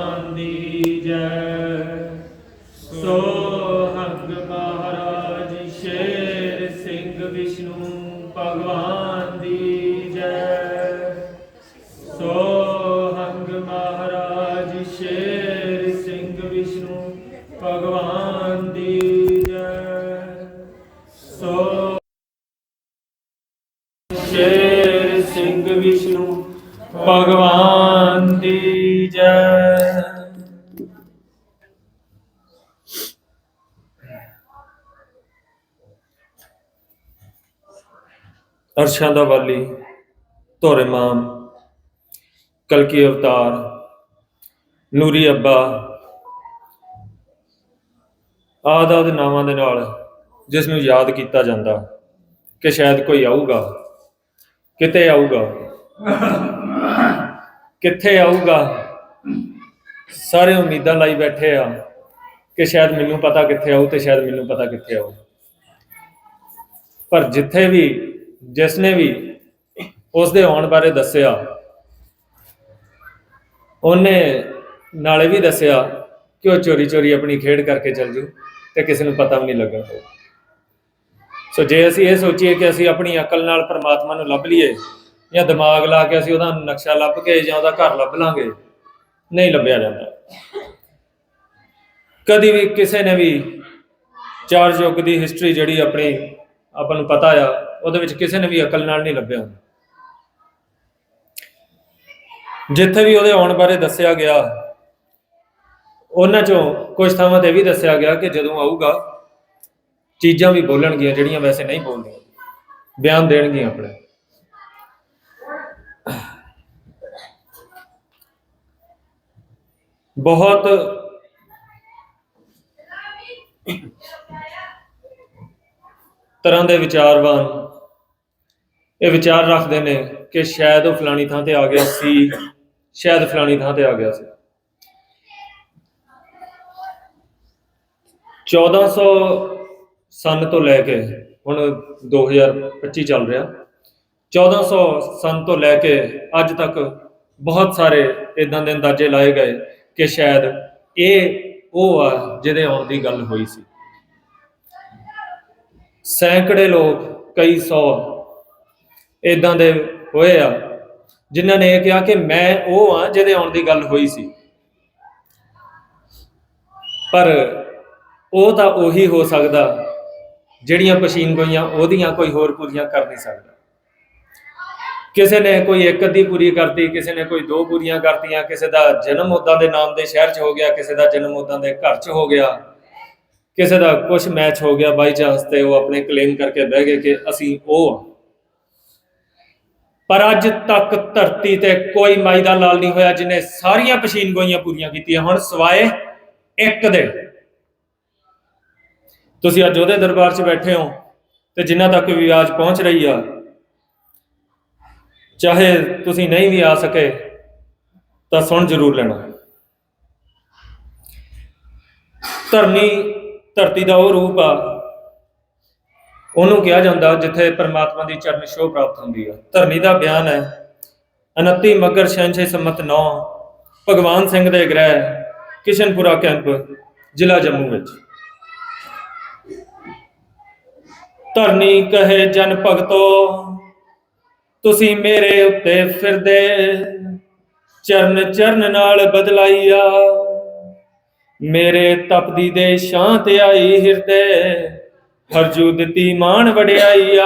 ਭਗਵਾਨ ਦੀ ਜੈ। ਸੋ ਹੰਗ ਮਹਾਰਾਜ ਸ਼ੇਰ ਸਿੰਘ ਵਿਸ਼ਨੂੰ ਭਗਵਾਨ ਦੀ ਜੈ। ਸੋ ਹੰਗ ਮਹਾਰਾਜ ਸ਼ੇਰ ਸਿੰਘ ਵਿਸ਼ਨੂੰ ਭਗਵਾਨ ਦੀ ਜੈ। ਸੋ ਸ਼ੇਰ ਸਿੰਘ ਵਿਸ਼ਨੂੰ ਭਗਵਾਨ ਦੀ ਜੈ। ਅਰਸ਼ਾਂ ਦਾ ਵਾਲੀ, ਧੋਰੇ ਮਾਮ, ਕਲਕੀ ਅਵਤਾਰ, ਨੂਰੀ ਅੱਬਾ, ਆਦਿ ਆਦਿ ਨਾਵਾਂ ਦੇ ਨਾਲ ਜਿਸ ਨੂੰ ਯਾਦ ਕੀਤਾ ਜਾਂਦਾ, ਕਿ ਸ਼ਾਇਦ ਕੋਈ ਆਊਗਾ, ਕਿਤੇ ਆਊਗਾ, ਕਿੱਥੇ ਆਊਗਾ, ਸਾਰੇ ਉਮੀਦਾਂ ਲਾਈ ਬੈਠੇ ਆ, ਕਿ ਸ਼ਾਇਦ ਮੈਨੂੰ ਪਤਾ ਕਿੱਥੇ ਆਊ ਤੇ ਸ਼ਾਇਦ ਮੈਨੂੰ ਪਤਾ ਕਿੱਥੇ ਆਊ। ਪਰ ਜਿੱਥੇ ਵੀ ਜਿਸ ਨੇ ਵੀ ਉਸ ਦੇ ਆਉਣ ਬਾਰੇ ਦੱਸਿਆ, ਉਹਨੇ ਨਾਲੇ ਵੀ ਦੱਸਿਆ ਕਿ ਉਹ ਚੋਰੀ ਚੋਰੀ ਆਪਣੀ ਖੇਡ ਕਰਕੇ ਚੱਲ ਜੂ ਤੇ ਕਿਸੇ ਨੂੰ ਪਤਾ ਵੀ ਨਹੀਂ ਲੱਗਾ ਸੋ ਜੇ ਅਸੀਂ ਇਹ ਸੋਚੀਏ ਕਿ ਅਸੀਂ ਆਪਣੀ ਅਕਲ ਨਾਲ ਪਰਮਾਤਮਾ ਨੂੰ ਲੱਭ ਲਈਏ ਜਾਂ ਦਿਮਾਗ ਲਾ ਕੇ ਅਸੀਂ ਉਹਦਾ ਨਕਸ਼ਾ ਲੱਭ ਕੇ ਜਾਂ ਉਹਦਾ ਘਰ ਲੱਭ ਲਾਂਗੇ, ਨਹੀਂ ਲੱਭਿਆ ਜਾਂਦਾ। ਕਦੀ ਵੀ ਕਿਸੇ ਨੇ ਵੀ ਚਾਰ ਯੁੱਗ ਦੀ ਹਿਸਟਰੀ ਜਿਹੜੀ ਆਪਣੀ ਆਪਾਂ ਨੂੰ ਪਤਾ ਆ ਉਹਦੇ ਵਿੱਚ ਕਿਸੇ ਨੇ ਵੀ ਅਕਲ ਨਾਲ ਨਹੀਂ ਲੱਭਿਆ ਜਿੱਥੇ ਵੀ ਉਹਦੇ ਆਉਣ ਬਾਰੇ ਦੱਸਿਆ ਗਿਆ, ਉਹਨਾਂ ਚੋਂ ਕੁਝ ਥਾਵਾਂ ਤੇ ਇਹ ਵੀ ਦੱਸਿਆ ਗਿਆ ਕਿ ਜਦੋਂ ਆਊਗਾ, ਚੀਜ਼ਾਂ ਵੀ ਬੋਲਣਗੀਆਂ, ਜਿਹੜੀਆਂ ਵੈਸੇ ਨਹੀਂ ਬੋਲਦੀਆਂ। ਬਿਆਨ ਦੇਣਗੀਆਂ ਆਪਣੇ। ਬਹੁਤ ਤਰ੍ਹਾਂ ਦੇ ਵਿਚਾਰਵਾਨ ਇਹ ਵਿਚਾਰ ਰੱਖਦੇ ਨੇ ਕਿ ਸ਼ਾਇਦ ਉਹ ਫਲਾਣੀ ਥਾਂ ਤੇ ਆ ਗਿਆ ਸੀ, ਸ਼ਾਇਦ ਫਲਾਣੀ ਥਾਂ ਤੇ ਆ ਗਿਆ ਸੀ। 1400 ਸਨ ਤੋਂ ਲੈ ਕੇ, ਹੁਣ 2025 ਚੱਲ ਰਿਹਾ। 1400 ਸਨ ਤੋਂ ਲੈ ਕੇ ਅੱਜ ਤੱਕ ਬਹੁਤ ਸਾਰੇ ਇਦਾਂ ਦੇ ਅੰਦਾਜ਼ੇ ਲਾਏ ਗਏ ਕਿ ਸ਼ਾਇਦ ਇਹ ਉਹ ਆ ਜਿਹਦੇ ਆਉਣ ਦੀ ਗੱਲ ਹੋਈ ਸੀ। ਸੈਂਕੜੇ ਲੋਕ, ਕਈ ਸੌ ਇਦਾਂ ਦੇ ਹੋਏ ਆ, ਜਿਨ੍ਹਾਂ ਨੇ ਇਹ ਕਿਹਾ ਕਿ ਮੈਂ ਉਹ ਆ ਜਿਹਦੇ ਆਉਣ ਦੀ ਗੱਲ ਹੋਈ ਸੀ। ਪਰ ਉਹ ਤਾਂ ਉਹੀ ਹੋ ਸਕਦਾ, ਜਿਹੜੀਆਂ ਪਛੀਨ ਗੋਈਆਂ, ਉਹਦੀਆਂ ਕੋਈ ਹੋਰ ਪੂਰੀਆਂ ਕਰ ਨਹੀਂ ਸਕਦਾ। ਕਿਸੇ ਨੇ ਕੋਈ ਇੱਕ ਅੱਧੀ ਪੂਰੀ ਕਰਤੀ, ਕਿਸੇ ਨੇ ਕੋਈ ਦੋ ਪੂਰੀਆਂ ਕਰਤੀਆਂ, ਕਿਸੇ ਦਾ ਜਨਮ ਉਦਾਂ ਦੇ ਨਾਮ ਦੇ ਸ਼ਹਿਰ 'ਚ ਹੋ ਗਿਆ, ਕਿਸੇ ਦਾ ਜਨਮ ਉਦਾਂ ਦੇ ਘਰ 'ਚ ਹੋ ਗਿਆ, ਕਿਸੇ ਦਾ ਕੁਝ ਮੈਚ ਹੋ ਗਿਆ ਬਾਈ ਚਾਂਸ ਤੇ ਉਹ ਆਪਣੇ ਕਲੇਮ ਕਰਕੇ ਬਹਿ ਗਏ ਕਿ ਅਸੀਂ ਉਹ ਆ। ਪਰ ਅੱਜ ਤੱਕ ਧਰਤੀ ਤੇ ਕੋਈ ਮਾਈ ਦਾ ਲਾਲ ਨਹੀਂ ਹੋਇਆ ਜਿਨੇ ਸਾਰੀਆਂ ਪਛੀਨ ਗੋਈਆਂ ਪੂਰੀਆਂ ਕੀਤੀਆਂ। ਹੁਣ ਸਵਾਏ ਇੱਕ ਦੇ ਤੁਸੀਂ ਅੱਜ ਉਹਦੇ ਦਰਬਾਰ 'ਚ ਬੈਠੇ ਹੋ ਤੇ ਜਿਨ੍ਹਾਂ ਤੱਕ ਵੀ ਆਵਾਜ਼ ਪਹੁੰਚ ਰਹੀ ਆ, ਚਾਹੇ ਤੁਸੀਂ ਨਹੀਂ ਵੀ ਆ ਸਕੇ, ਤਾਂ ਸੁਣ ਜ਼ਰੂਰ ਲੈਣਾ। ਧਰਨੀ ਧਰਤੀ ਦਾ ਉਹ ਰੂਪ ਆ ਉਹਨੂੰ ਕਿਹਾ ਜਾਂਦਾ ਜਿੱਥੇ ਪਰਮਾਤਮਾ ਦੀ ਚਰਨ ਛੋਹ ਪ੍ਰਾਪਤ ਹੁੰਦੀ ਆ। ਧਰਨੀ ਦਾ ਬਿਆਨ ਹੈ 29 ਮਗਰ ਛੇ ਸੰਮਤ 9 ਭਗਵਾਨ ਸਿੰਘ ਦੇ ਗ੍ਰਹਿ, ਕਿਸ਼ਨਪੁਰਾ ਕੈਂਪ, ਜ਼ਿਲ੍ਹਾ ਜੰਮੂ ਵਿੱਚ। ਧਰਨੀ ਕਹੇ, ਜਨ ਭਗਤੋ, ਤੁਸੀਂ ਮੇਰੇ ਉੱਤੇ ਫਿਰਦੇ, ਚਰਨ ਚਰਨ ਨਾਲ ਬਦਲਾਈਆ। ਮੇਰੇ ਤਪਦੀ ਦੇ ਸ਼ਾਂਤ ਆਈ ਹਿਰਦੇ ਹਰਜੂ ਦਿੱਤੀ ਮਾਣ ਵਡਿਆਈਆ।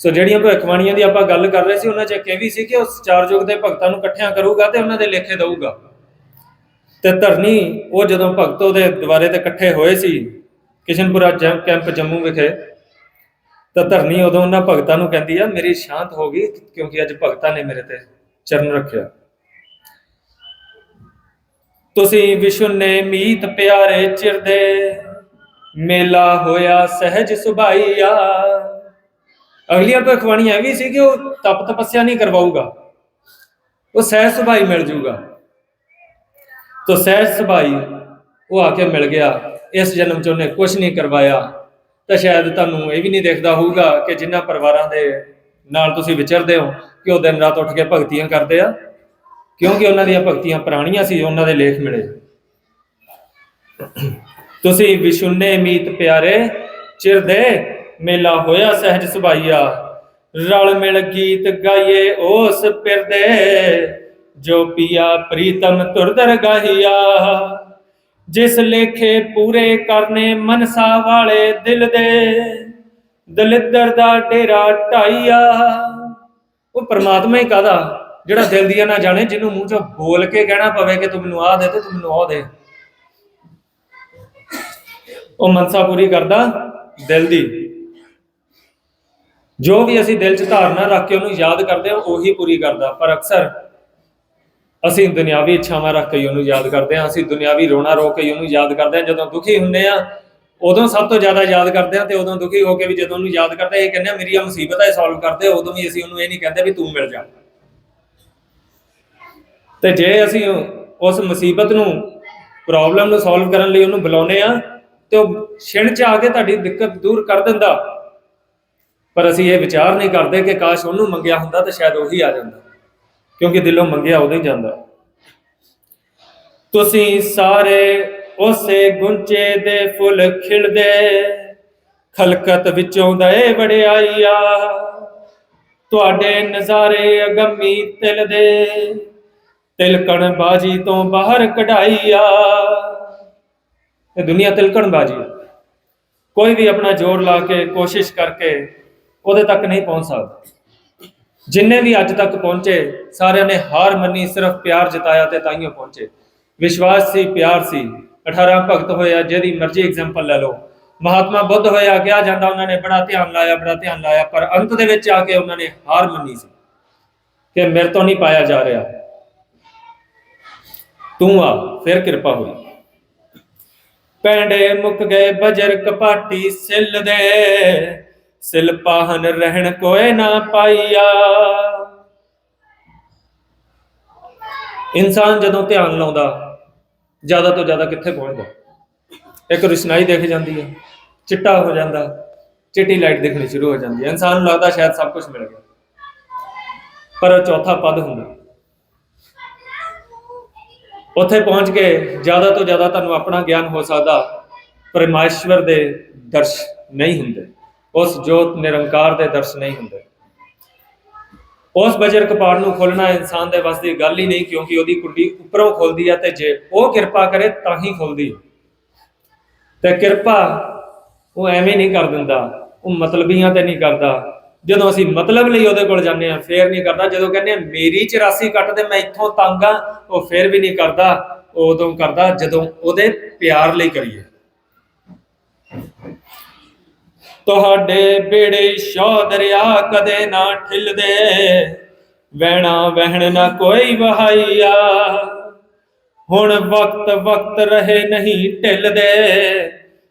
ਸੋ ਜਿਹੜੀਆਂ ਭਵਿੱਖਬਾਣੀਆਂ ਦੀ ਆਪਾਂ ਗੱਲ ਕਰ ਰਹੇ ਸੀ, ਉਹਨਾਂ 'ਚ ਇੱਕ ਇਹ ਵੀ ਸੀ ਕਿ ਉਸ ਚਾਰ ਯੁੱਗ ਦੇ ਭਗਤਾਂ ਨੂੰ ਇਕੱਠਿਆਂ ਕਰੂਗਾ ਤੇ ਉਹਨਾਂ ਦੇ ਲੇਖੇ ਦਊਗਾ। ਤੇ ਧਰਨੀ, ਉਹ ਜਦੋਂ ਭਗਤ ਉਹਦੇ ਦੁਆਰੇ ਤੇ ਇਕੱਠੇ ਹੋਏ ਸੀ, ਕਿਸ਼ਨਪੁਰਾ ਕੈਂਪ ਜੰਮੂ ਵਿਖੇ, ਤਾਂ ਧਰਨੀ ਉਦੋਂ ਉਹਨਾਂ ਭਗਤਾਂ ਨੂੰ ਕਹਿੰਦੀ ਆ, ਮੇਰੀ ਸ਼ਾਂਤ ਹੋ ਗਈ, ਕਿਉਂਕਿ ਅੱਜ ਭਗਤਾਂ ਨੇ ਮੇਰੇ ਤੇ ਚਰਨ ਰੱਖਿਆ। ਤੁਸੀਂ ਵਿਸ਼ਨ ਨੇ ਮੀਤ ਪਿਆਰੇ ਚਿਰਦੇ ਮੇਲਾ ਹੋਇਆ ਸਹਿਜ ਸੁਭਾਈਆ। ਅਗਲੀਆਂ ਭਖਵਾਣੀਆਂ ਇਹ ਵੀ ਸੀ ਕਿ ਉਹ ਤਪ ਤਪੱਸਿਆ ਨਹੀਂ ਕਰਵਾਊਗਾ। ਉਹ ਸਹਿਜ ਸੁਭਾਈ ਮਿਲ ਜੂਗਾ। ਤੋ ਸਹਿਜ ਸੁਭਾਈ, ਉਹ ਆ ਕੇ ਮਿਲ ਗਿਆ। ਇਸ ਜਨਮ ਚ ਉਹਨੇ ਕੁਝ ਨਹੀਂ ਕਰਵਾਇਆ। ਤਾਂ ਸ਼ਾਇਦ ਤੁਹਾਨੂੰ ਇਹ ਵੀ ਨਹੀਂ ਦੇਖਦਾ ਹੋਊਗਾ ਕਿ ਜਿਨ੍ਹਾਂ ਪਰਿਵਾਰਾਂ ਦੇ ਨਾਲ ਤੁਸੀਂ ਵਿਚਰਦੇ ਹੋ, ਕਿ ਉਹ ਦਿਨ ਰਾਤ ਉੱਠ ਕੇ ਭਗਤੀਆਂ ਕਰਦੇ ਆ। ਕਿਉਂਕਿ ਉਹਨਾਂ ਦੀਆਂ ਭਗਤੀਆਂ ਪੁਰਾਣੀਆਂ ਸੀ, ਉਹਨਾਂ ਦੇ ਲੇਖ ਮਿਲੇ। ਤੁਸੀਂ ਵਿਸ਼ੁੰਨੇ ਮੀਤ ਪਿਆਰੇ ਚਿਰਦੇ ਮੇਲਾ ਹੋਇਆ ਸਹਿਜ ਸੁਭਾਈਆ। ਰਲ ਮਿਲ ਗੀਤ ਗਾਈਏ ਉਸ ਪਿਰਦੇ ਜੋ ਪੀਆ ਪ੍ਰੀਤਮ ਤੁਰਦਰ ਗਾਹੀਆ। ਜਿਸ ਲੇਖੇ ਪੂਰੇ ਕਰਨੇ ਮਨਸਾ ਵਾਲੇ ਦਿਲ ਦੇ, ਦਲਿੱਦਰ ਦਾ ਡੇਰਾ ਢਾਈਆ। ਉਹ ਪਰਮਾਤਮਾ ਹੀ ਕਾਦਾ ਜਿਹੜਾ ਦਿਲ ਦੀਆਂ ਨਾ ਜਾਣੇ, ਜਿਹਨੂੰ ਮੂੰਹ ਚੋਂ ਬੋਲ ਕੇ ਕਹਿਣਾ ਪਵੇ ਕਿ ਤੂੰ ਮੈਨੂੰ ਆਹ ਦੇ ਤੇ ਤੂੰ ਮੈਨੂੰ ਉਹ ਦੇ। ਉਹ ਮਨਸਾ ਪੂਰੀ ਕਰਦਾ ਦਿਲ ਦੀ। ਜੋ ਵੀ ਅਸੀਂ ਦਿਲ 'ਚ ਧਾਰਨਾ ਰੱਖ ਕੇ ਉਹਨੂੰ ਯਾਦ ਕਰਦੇ ਹਾਂ, ਉਹੀ ਪੂਰੀ ਕਰਦਾ। ਪਰ ਅਕਸਰ ਅਸੀਂ ਦੁਨਿਆਵੀ ਇੱਛਾਵਾਂ ਰੱਖ ਕੇ ਉਹਨੂੰ ਯਾਦ ਕਰਦੇ ਹਾਂ, ਅਸੀਂ ਦੁਨਿਆਵੀ ਰੋਣਾ ਰੋ ਕੇ ਉਹਨੂੰ ਯਾਦ ਕਰਦੇ ਹਾਂ। ਜਦੋਂ ਦੁਖੀ ਹੁੰਦੇ ਆ ਉਦੋਂ ਸਭ ਤੋਂ ਜ਼ਿਆਦਾ ਯਾਦ ਕਰਦੇ ਹਾਂ ਤੇ ਉਦੋਂ ਦੁਖੀ ਹੋ ਕੇ ਵੀ ਜਦੋਂ ਉਹਨੂੰ ਯਾਦ ਕਰਦੇ ਇਹ ਕਹਿੰਦੇ ਆ ਮੇਰੀ ਆ ਮੁਸੀਬਤ ਹੈ ਸੋਲਵ ਕਰਦੇ ਉਦੋਂ ਵੀ ਅਸੀਂ ਉਹਨੂੰ ਇਹ ਨਹੀਂ ਕਹਿੰਦੇ ਵੀ ਤੂੰ ਮਿਲ ਜਾ। ਤੇ ਜੇ ਅਸੀਂ ਉਸ ਮੁਸੀਬਤ ਨੂੰ ਪ੍ਰੋਬਲਮ ਨੂੰ ਸੋਲਵ ਕਰਨ ਲਈ ਉਹਨੂੰ ਬੁਲਾਉਨੇ ਆ ਤੇ ਉਹ ਛਿਣ ਚ ਆ ਕੇ ਤੁਹਾਡੀ ਦਿੱਕਤ ਦੂਰ ਕਰ ਦਿੰਦਾ। ਪਰ ਅਸੀਂ ਇਹ ਵਿਚਾਰ ਨਹੀਂ ਕਰਦੇ ਕਿ ਕਾਸ਼ ਉਹਨੂੰ ਮੰਗਿਆ ਹੁੰਦਾ ਤਾਂ ਸ਼ਾਇਦ ਉਹੀ ਆ ਜਾਂਦਾ। ਕਿਉਂਕਿ ਦਿਲੋਂ ਮੰਗਿਆ ਉਦੋਂ ਹੀ ਜਾਂਦਾ। ਤੁਸੀਂ ਸਾਰੇ ਉਸੇ ਗੁੰਚੇ ਦੇ ਫੁੱਲ ਖਿੜਦੇ ਖਲਕਤ ਵਿੱਚੋਂ ਦਏ ਵੜਿਆਈਆ ਤੁਹਾਡੇ ਨਜ਼ਾਰੇ ਅਗੰਮੀ ਤਿਲ ਦੇ ਤਿਲਕਣ ਬਾਜੀ ਤੋਂ ਬਾਹਰ ਕਢਾਈਆ। ਇਹ ਦੁਨੀਆ ਤਿਲਕਣ ਬਾਜੀ ਹੈ। ਕੋਈ ਵੀ ਆਪਣਾ ਜ਼ੋਰ ਲਾ ਕੇ, ਕੋਸ਼ਿਸ਼ ਕਰਕੇ ਉਹਦੇ ਤੱਕ ਨਹੀਂ ਪਹੁੰਚ ਸਕਦਾ। ਜਿੰਨੇ ਵੀ ਅੱਜ ਤੱਕ ਪਹੁੰਚੇ, ਸਾਰਿਆਂ ਨੇ ਹਾਰ ਮੰਨੀ, ਸਿਰਫ ਪਿਆਰ ਜਤਾਇਆ ਤੇ ਤਾਈਓ ਪਹੁੰਚੇ। ਵਿਸ਼ਵਾਸ ਸੀ, ਪਿਆਰ ਸੀ। 18 ਭਗਤ ਹੋਇਆ ਜਿਹਦੀ ਮਰਜ਼ੀ ਐਗਜ਼ਾਮਪਲ ਲੈ ਲਓ। ਮਹਾਤਮਾ ਬੁੱਧ ਹੋਇਆ ਕਿਹਾ ਜਾਂਦਾ ਉਹਨਾਂ ਨੇ ਬੜਾ ਧਿਆਨ ਲਾਇਆ, ਬੜਾ ਧਿਆਨ ਲਾਇਆ, ਪਰ ਅੰਤ ਦੇ ਵਿੱਚ ਆ ਕੇ ਉਹਨਾਂ ਨੇ ਹਾਰ ਮੰਨੀ ਸੀ ਕਿ ਮੇਰੇ ਤੋਂ ਨਹੀਂ ਪਾਇਆ ਜਾ ਰਿਹਾ। ਤੂੰ ਆ, ਫਿਰ ਕਿਰਪਾ ਹੋਈ। ਪੈਂਡੇ ਮੁੱਕ ਗਏ ਬਜਰ ਕਪਾਟੀ ਸਿਲ ਦੇ। ਸਿਲ ਪਾਹਨ ਰਹਿਣ ਕੋਏ ਨਾ ਪਾਈਆ। ਇਨਸਾਨ ਜਦੋਂ ਧਿਆਨ ਲਾਉਂਦਾ, ਜ਼ਿਆਦਾ ਤੋਂ ਜ਼ਿਆਦਾ ਕਿੱਥੇ ਪਹੁੰਚਦਾ? ਇੱਕ ਰੁਸ਼ਨਾਈ ਦਿਖ ਜਾਂਦੀ ਹੈ, ਚਿੱਟਾ ਹੋ ਜਾਂਦਾ, ਚਿੱਟੀ ਲਾਈਟ ਦੇਖਣੀ ਸ਼ੁਰੂ ਹੋ ਜਾਂਦੀ ਹੈ। ਇਨਸਾਨ ਨੂੰ ਲੱਗਦਾ ਸ਼ਾਇਦ ਸਭ ਕੁਝ ਮਿਲ ਗਿਆ। ਪਰ ਉਹ ਚੌਥਾ ਪਦ ਹੁੰਦਾ। ਉੱਥੇ ਪਹੁੰਚ ਕੇ ਜ਼ਿਆਦਾ ਤੋਂ ਜ਼ਿਆਦਾ ਤੁਹਾਨੂੰ ਆਪਣਾ ਗਿਆਨ ਹੋ ਸਕਦਾ, ਪਰਮਾਸ਼ਵਰ ਦੇ ਦਰਸ਼ ਨਹੀਂ ਹੁੰਦੇ, ਉਸ ਜੋਤ ਨਿਰੰਕਾਰ ਦੇ ਦਰਸ਼ ਨਹੀਂ ਹੁੰਦੇ। ਉਸ ਬਜਰ ਕਪਾੜ ਨੂੰ ਖੋਲਣਾ ਇਨਸਾਨ ਦੇ ਵੱਸ ਦੀ ਗੱਲ ਹੀ ਨਹੀਂ, ਕਿਉਂਕਿ ਉਹਦੀ ਕੁੰਡੀ ਉੱਪਰੋਂ ਖੁੱਲਦੀ ਹੈ ਤੇ ਜੇ ਉਹ ਕਿਰਪਾ ਕਰੇ ਤਾਂ ਹੀ ਖੁੱਲਦੀ ਤੇ ਕਿਰਪਾ ਉਹ ਐਵੇਂ ਨਹੀਂ ਕਰ ਦਿੰਦਾ, ਉਹ ਮਤਲਬੀਆਂ ਤੇ ਨਹੀਂ ਕਰਦਾ ਜਦੋਂ ਅਸੀਂ ਮਤਲਬ ਲਈ ਉਹਦੇ ਕੋਲ ਜਾਂਦੇ ਆ ਫੇਰ ਨਹੀਂ ਕਰਦਾ। ਜਦੋਂ ਕਹਿੰਦੇ ਆ ਮੇਰੀ 84 ਕੱਟ ਦੇ, ਮੈਂ ਇੱਥੋਂ ਤੰਗ ਆ ਉਹ ਫੇਰ ਵੀ ਨਹੀਂ ਕਰਦਾ। ਉਹ ਉਦੋਂ ਕਰਦਾ ਜਦੋਂ ਉਹਦੇ ਪਿਆਰ ਲਈ ਕਰੀਏ। ਤੁਹਾਡੇ ਬੇੜੇ ਸ਼ੋ ਦਰਿਆ ਕਦੇ ਨਾ ਠਿਲਦੇ। ਵਹਿਣਾ ਵਹਿਣ ਨਾ ਕੋਈ ਵਹਾਈਆ। ਹੁਣ ਵਕਤ ਵਕਤ ਰਹੇ ਨਹੀਂ ਢਿਲਦੇ।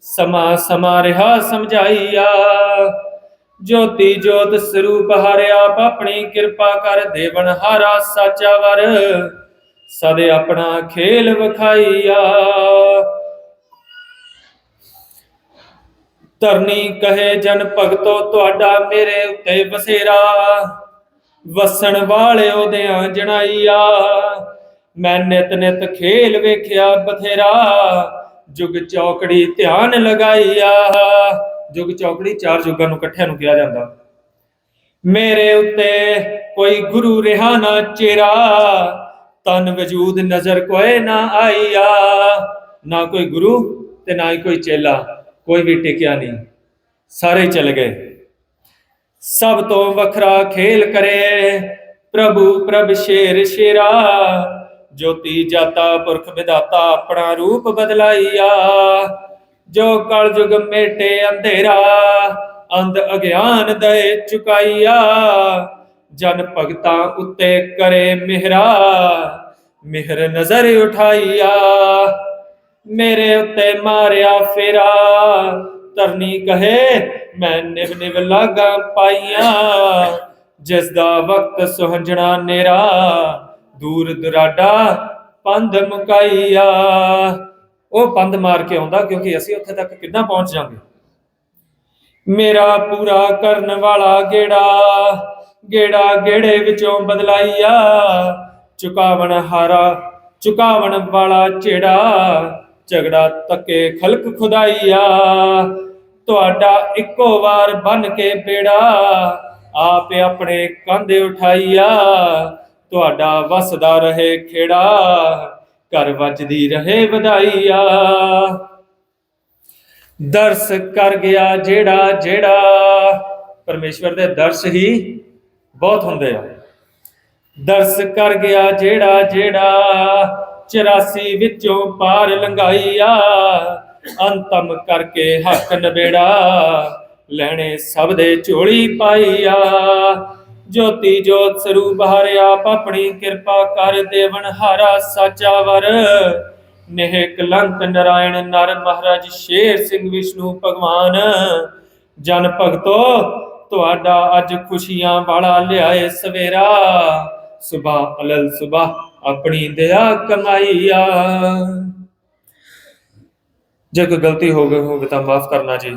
ਸਮਾ ਸਮਾ ਰਿਹਾ ਸਮਝਾਈਆ। ਜੋਤੀ ਜੋਤ ਸਰੂਪ ਹਰਿ ਆਪ ਆਪਣੀ ਕਿਰਪਾ ਕਰ ਦੇਵਨ ਹਾਰਾ ਸਾਚਾ ਵਰ। ਸਦੇ ਆਪਣਾ ਖੇਲ ਵਿਖਾਈਆ। ਧਰਨੀ ਕਹੇ ਜਨ ਭਗਤੋ ਤੁਹਾਡਾ ਮੇਰੇ ਉੱਤੇ ਬਸੇਰਾ ਵਸਣ ਵਾਲਿਓ ਦਿਆਂ ਜਣਾਈਆ। ਮੈਂ ਨਿਤ ਨਿਤ ਖੇਲ ਵੇਖਿਆ ਬਥੇਰਾ। ਜੁਗ ਚੌਕੜੀ ਧਿਆਨ ਲਗਾਈਆ। ਜੁਗ ਚੌਕੜੀ ਚਾਰ ਜੁਗਾਂ ਨੂੰ ਇਕੱਠਿਆਂ ਨੂੰ ਕਿਹਾ ਜਾਂਦਾ। ਮੇਰੇ ਉੱਤੇ ਕੋਈ ਗੁਰੂ ਰਿਹਾ ਨਾ ਚੇਰਾ ਤਨ ਵਜੂਦ ਨਜ਼ਰ ਕੋਏ ਨਾ ਆਈਆ। ਨਾ ਕੋਈ ਗੁਰੂ ਤੇ ਨਾ ਹੀ ਕੋਈ ਚੇਲਾ, ਕੋਈ ਵੀ ਟਿਕਿਆ ਨਹੀਂ। ਸਾਰੇ ਚਲੇ ਗਏ। ਸਭ ਤੋਂ ਵੱਖਰਾ ਖੇਲ ਕਰੇ ਪ੍ਰਭੂ ਪ੍ਰਭ ਸ਼ੇਰ ਸ਼ੇਰਾ, ਜੋਤੀ ਜਾਤਾ ਪੁਰਖ ਵਿਦਾਤਾ ਆਪਣਾ ਰੂਪ ਬਦਲਾਈਆ। ਜੋ ਕਲ ਯੁਗ ਮੇਟੇ ਅੰਧੇਰਾ, ਅੰਧ ਅਗਿਆਨ ਦਏ ਚੁਕਾਈਆ। ਜਨ ਭਗਤਾਂ ਉੱਤੇ ਕਰੇ ਮਿਹਰਾ, ਮਿਹਰ ਨਜ਼ਰ ਉਠਾਈਆ। ਮੇਰੇ ਉੱਤੇ ਮਾਰਿਆ ਫੇਰਾ, ਧਰਨੀ ਕਹੇ, ਮੈਂ ਨਿਵ ਨਿਵ ਲਾਗਾ ਪਾਈਆਂ। ਜਿਸ ਦਾ ਵਕਤ ਸੁਹੰਜਣਾ ਨੇਰਾ, ਦੂਰ ਦੁਰਾਡਾ ਪੰਧ ਮੁਕਾਈਆ। ਉਹ ਪੰਧ ਮਾਰ ਕੇ ਆਉਂਦਾ ਕਿਉਂਕਿ ਅਸੀਂ ਉੱਥੇ ਤੱਕ ਕਿੱਦਾਂ ਪਹੁੰਚ ਜਾਵਾਂਗੇ ਮੇਰਾ ਪੂਰਾ ਕਰਨ ਵਾਲਾ ਗੇੜਾ ਗੇੜਾ ਗੇੜੇ ਵਿੱਚੋਂ ਬਦਲਾਈਆ। ਚੁਕਾਵਣ ਹਾਰਾ, ਚੁਕਾਵਣ ਵਾਲਾ ਝੇੜਾ ਝਗੜਾ ਤੱਕੇ ਖਲਕ ਖੁਦਾਈਆ। ਤੁਹਾਡਾ ਇੱਕੋ ਵਾਰ ਬਨ ਕੇ ਬੇੜਾ, ਆਪ ਆਪਣੇ ਕੰਧੇ ਉਠਾਈਆ। ਤੁਹਾਡਾ ਵਸਦਾ ਰਹੇ ਖੇੜਾ। ਘਰ ਵੱਜਦੀ ਰਹੇ ਵਧਾਈਆ। ਦਰਸ ਕਰ ਗਿਆ ਜਿਹੜਾ ਜਿਹੜਾ। ਪਰਮੇਸ਼ਵਰ ਦੇ ਦਰਸ ਹੀ ਬਹੁਤ ਹੁੰਦੇ ਆ। ਦਰਸ ਕਰ ਗਿਆ ਜਿਹੜਾ ਜਿਹੜਾ। 84 ਵਿੱਚੋਂ ਪਾਰ ਲੰਘਾਈਆ। ਅੰਤਮ ਕਰਕੇ ਹੱਕ ਨਵੇੜਾ ਲੈਣੇ ਸਭ ਦੇ ਝੋਲੀ ਪਾਈਆ। ਜੋਤੀ ਜੋਤ ਸਰੂਪ ਹਰਿ ਆਪ ਆਪਣੀ ਕਿਰਪਾ ਕਰ ਦੇਵਨ ਹਾਰਾ ਸਾਚਾ ਵਰ। ਨੇਹ ਕਲੰਕ ਨਰਾਇਣ ਨਰ ਮਹਾਰਾਜ ਸ਼ੇਰ ਸਿੰਘ ਵਿਸ਼ਨੂੰ ਭਗਵਾਨ। ਜਨ ਭਗਤੋ, ਤੁਹਾਡਾ ਅੱਜ ਖੁਸ਼ੀਆਂ ਵਾਲਾ ਲਿਆਏ ਸਵੇਰਾ। ਸੁਬਾ ਅਲਲ ਸੁਬਾ ਆਪਣੀ ਦਇਆ ਕਮਾਈਆ। ਜੇ ਕੋਈ ਗਲਤੀ ਹੋ ਗਈ ਹੋਵੇ ਤਾਂ ਮਾਫ ਕਰਨਾ ਜੀ।